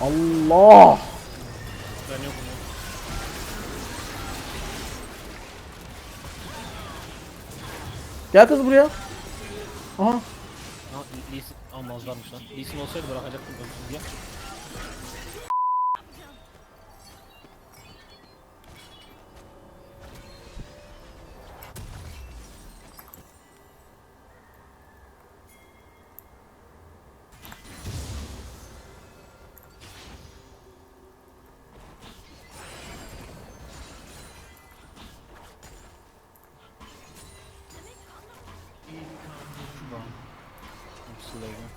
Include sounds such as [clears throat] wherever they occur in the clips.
Allah. Ben yokum. Gel kız buraya. Aha. Ha, Lee Sin almazlarmış lan. Lee olsaydı bırakacaktım ölsün. Slow'dan.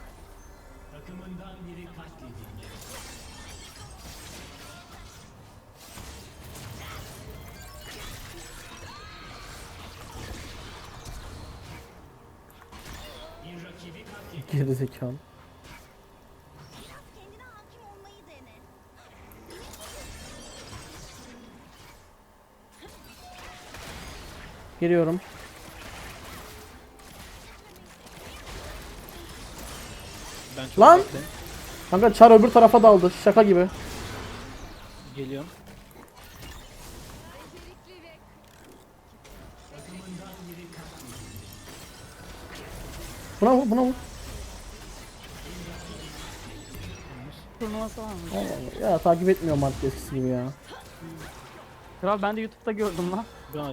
Geri zekalı. Kendine hakim olmayı dene. Geliyorum. Ben çok Lan! bekledim. Kanka çar öbür tarafa daldı. Şaka gibi. Geliyorum. Buna vur buna vur. Turnuvası var mı? Ya takip etmiyorum artık eskisi gibi ya. Kral ben de YouTube'da gördüm lan. Ha.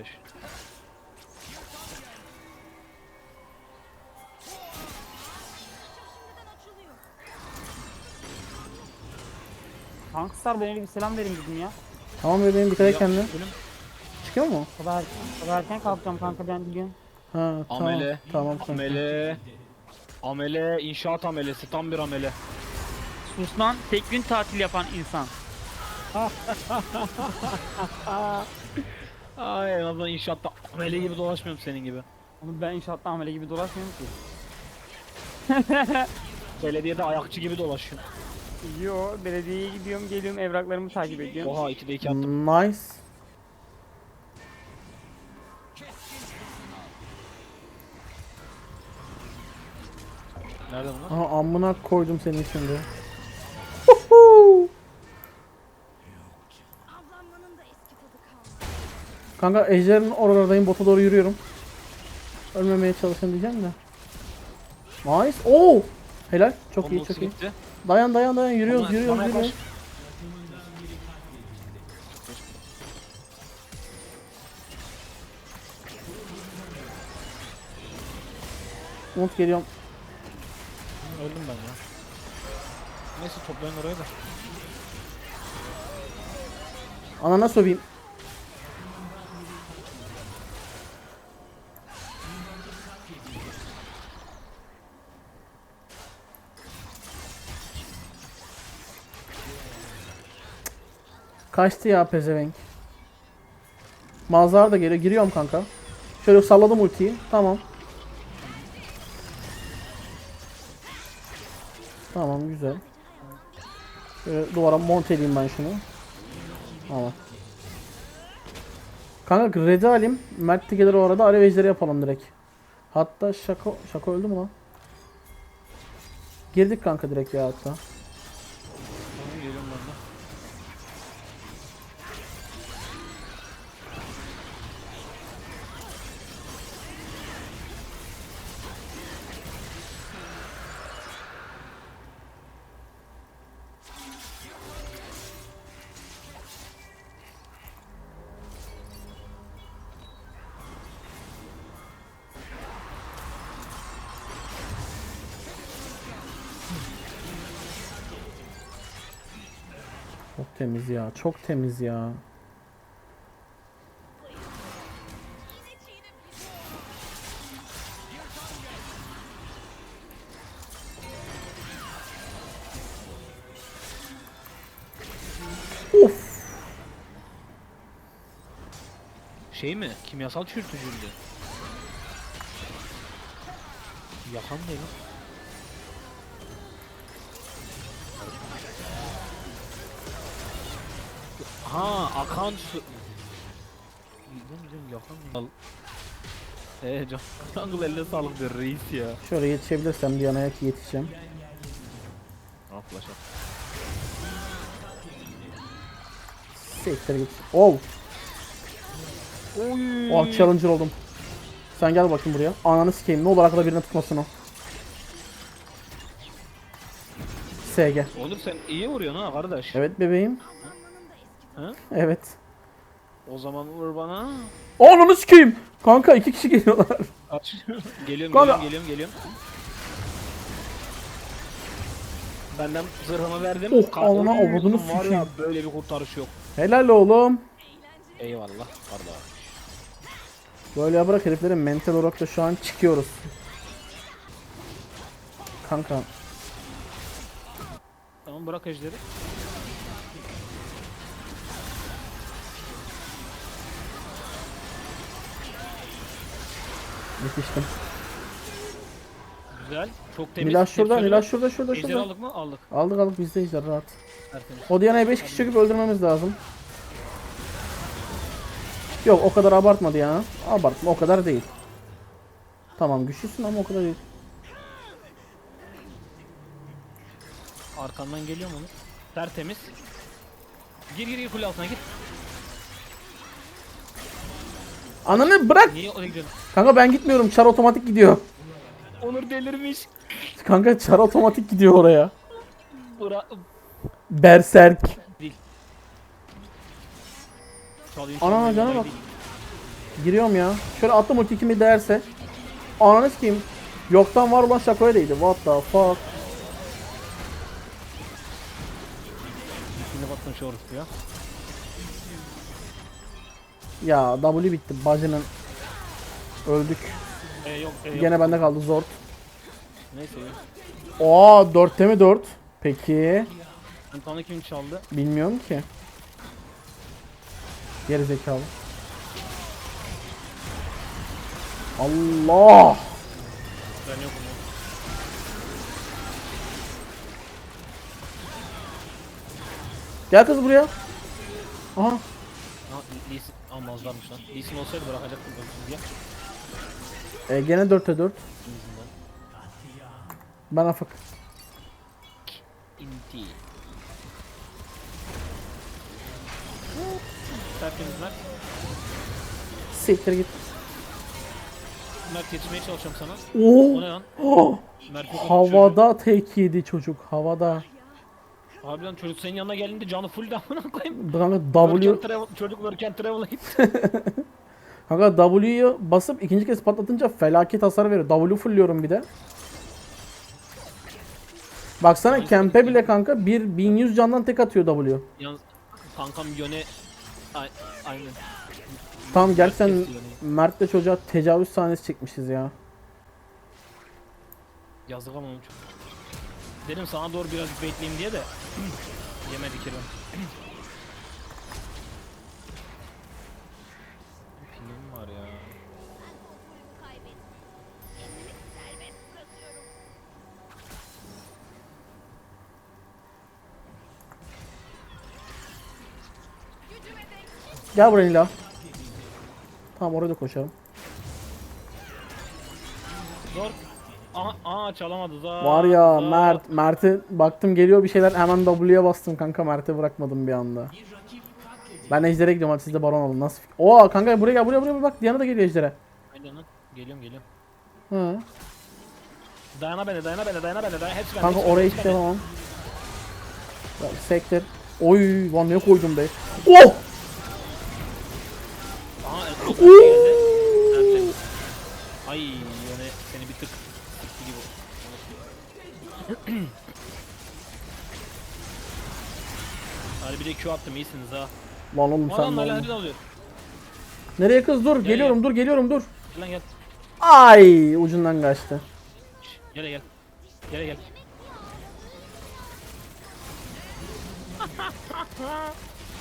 5. Şimdiden açılıyor. Tankstar ben öyle bir selam vereyim dedim ya. Tamam bebeğim dikkat et kendine. Çıkıyor mu? O kadar, o kadar erken kalkacağım kanka ben biliyorum. Ha tamam. Amele. Tamam kanka. Amele. Amele. inşaat amelesi. Tam bir amele. Sus lan tek gün tatil yapan insan. [laughs] Ay en azından inşaatta amele gibi dolaşmıyorum senin gibi. Oğlum ben inşaatta amele gibi dolaşmıyorum ki. [laughs] Belediyede ayakçı gibi dolaşıyorum. Yo belediyeye gidiyorum geliyorum evraklarımı takip ediyorum. Oha 2'de 2 attım. Nice. Nerede bunlar? Aha amına koydum senin şimdi. Kanka ejderin oralardayım bota doğru yürüyorum. Ölmemeye çalışın diyeceğim de. Nice. Oo! Helal. Çok Onun iyi çok iyi. Dayan dayan dayan yürüyoruz Bana- yürüyoruz bana yaklaş. yürüyoruz. Umut geliyorum. Öldüm ben ya. Neyse toplayın orayı da. Anana söveyim. Kaçtı ya pezevenk. Mazhar da geliyor. Giriyorum kanka. Şöyle salladım ultiyi. Tamam. Tamam güzel. Şöyle duvara monteleyeyim ben şunu. Tamam. Kanka red'i alayım. Mert de gelir o arada. Alev ejderi yapalım direkt. Hatta şaka şaka öldü mü lan? Girdik kanka direkt ya hatta. Çok temiz ya. Çok temiz ya. Of. Şey mi? Kimyasal çürütücüydü. Yakan ne lan? Ha akan su. Gidelim gidelim yakın. Al. Eee can. [laughs] Jungle eline sağlık diyor reis ya. Şöyle yetişebilirsem bir yana ki yetişeceğim. Ha flash at. Siktir git. Oh. Oy. Oh challenger oldum. Sen gel bakayım buraya. Ananı sikeyim. Ne olur arkada birine tutmasın o. SG. Onur sen iyi vuruyorsun ha kardeş. Evet bebeğim. Ha? Evet. O zaman vur bana. Ananı sikeyim. Kanka iki kişi geliyorlar. [laughs] Geliyorum Kanka. geliyorum geliyorum geliyorum. Benden zırhımı verdim. Oh, Ka- alına Oy, avradını var ya sikeyim. böyle bir kurtarış yok. Helal oğlum. Eyvallah kardeş. Böyle yaparak heriflerin mental olarak da şu an çıkıyoruz. Kanka. Tamam bırak ejderi. Yetiştim. Güzel. Çok temiz. Milaş şurada, Milaş şurada, şurada, Ejderi şurada. aldık mı? Aldık. Aldık aldık bizde ejder rahat. Tertemiz. O Diana'yı 5 kişi çöküp öldürmemiz lazım. Yok o kadar abartmadı ya. Abartma o kadar değil. Tamam güçlüsün ama o kadar değil. Arkandan geliyorum onu. Tertemiz. Gir gir gir kule altına gir. Ananı bırak. Niye oraya gidiyorsun? Kanka ben gitmiyorum. Çar otomatik gidiyor. Onur delirmiş. Kanka çar otomatik gidiyor oraya. Bırak. Berserk. Çalayım, Ana, çalayım, cana bak. değil. Giriyorum ya. Şöyle attım ulti kimi değerse. Ananı sikeyim. Yoktan var olan şakoya değdi. What the fuck. Şimdi baktım şu orası ya. Ya W bitti. Bacının. Öldük. E yok e yok. Gene bende kaldı zor. Neyse. Oo 4'te mi 4? Peki. Tanı kim çaldı? Bilmiyorum ki. Geri zekalı. Allah! Ben yokum. Gel kız buraya. Aha. Almazlarmış lan. Lee Sin olsaydı bırakacaktım ölçüsüz ya. E, gene 4'te 4. İkimizin de. Ben afık. İnti. Tertemiz Mert. Siktir git. Mert yetişmeye çalışıyorum sana. Oo! O ne lan? Oh! Mert yok öyle Havada tek yedi çocuk. Havada. Çocuk. Harbiden çocuk senin yanına geldiğinde canı full de amına koyayım. [laughs] Kanka W Work and travel, çocuk work and travel'a gitti. [laughs] Kanka W'yu basıp ikinci kez patlatınca felaket hasar veriyor. W fullüyorum bir de. Baksana kempe bile kanka 1 1100 candan tek atıyor W. Yalnız kankam yöne... Ay, aynen. Tamam gerçekten. Mert'le çocuğa tecavüz sahnesi çekmişiz ya. Yazık ama oğlum çok. Dedim sana doğru biraz bekleyeyim diye de. [clears throat] Yemedik İrem. [clears throat] Film var ya. Gel buraya Nila. Tamam oraya da koşalım. Aha çalamadı za. Var ya za. Mert, Mert'e baktım geliyor bir şeyler hemen W'ye bastım kanka Mert'e bırakmadım bir anda. Ben Ejder'e gidiyorum hadi siz de Baron alın. Nasıl? Oo kanka buraya gel buraya buraya bak Diana da geliyor Ejder'e. Lan. Geliyorum geliyorum. Hı. Dayana beni dayana beni dayana beni dayana hepsi bende. Kanka oraya hiç bende. devam. Ya, sektir. Oy lan ne koydum be. Oh! Aha. Ay yöne seni bir tık gibi. Hadi bir de Q attım iyisiniz ha. Lan oğlum sen lan de alıyor. Nereye kız dur geliyorum dur geliyorum dur. Lan gel. Ay ucundan kaçtı. Gel gel. Gel gel.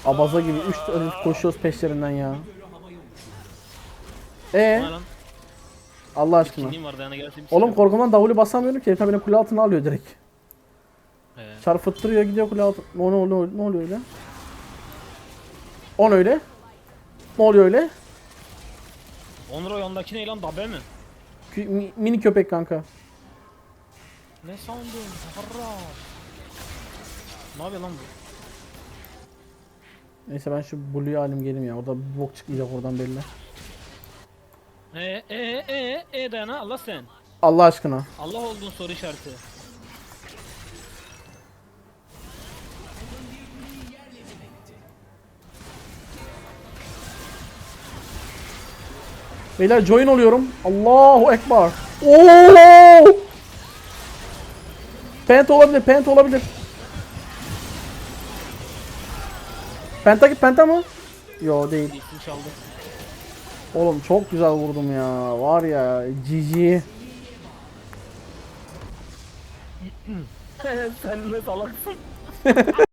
Abaza gibi 3 herif koşuyoruz peşlerinden ya. E Bana lan. Allah aşkına. Kimliğim var dayana Oğlum korkumdan W basamıyorum ki herifler beni kule altına alıyor direkt. He. Çar fıttırıyor gidiyor kule altına. Ne oluyor, ne oluyor, öyle? On öyle. Ne oluyor öyle? Onur o yandaki ne lan dabe mi? Kü- mi- mini köpek kanka. Ne sandın? Harra. Ne yapıyor lan bu? Neyse ben şu Blue'yu alayım geleyim ya. Orada bir bok çıkmayacak oradan belli. E e e e dayana Allah sen. Allah aşkına. Allah olduğun soru işareti. Beyler join oluyorum. Allahu Ekber. Oo! Penta olabilir, penta olabilir. Penta penta mı? Yo değil. İsim çaldı. Oğlum çok güzel vurdum ya. Var ya GG. [laughs] Sen ne salaksın. [laughs]